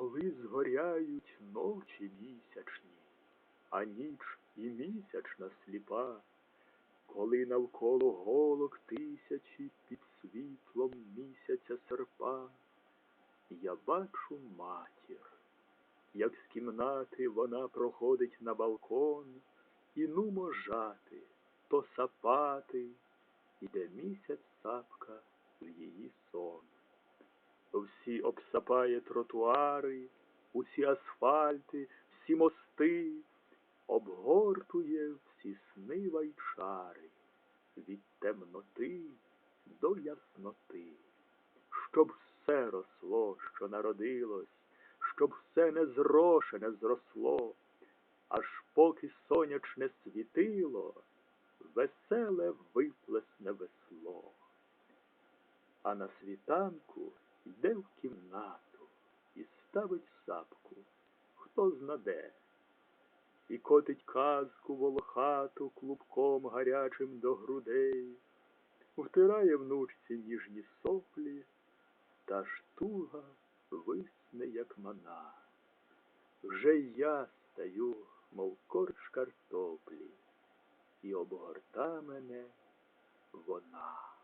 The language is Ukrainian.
Коли згоряють ночі місячні, а ніч і місячна сліпа, коли навколо голок тисячі під світлом місяця серпа, я бачу матір, як з кімнати вона проходить на балкон, і нумо жати, то сапати, іде місяць сапка в її. Всі обсапає тротуари, усі асфальти, всі мости, обгортує всі снива й чари від темноти до ясноти, щоб все росло, що народилось, щоб все незрошене зросло, аж поки сонячне світило, веселе виплесне весло. А на світанку йде в кімнату і ставить сапку, хто знаде, і котить казку волохату клубком гарячим до грудей, втирає внучці ніжні соплі, та ж туга висне, як мана. Вже я стаю, мов корч картоплі, і обгорта мене вона.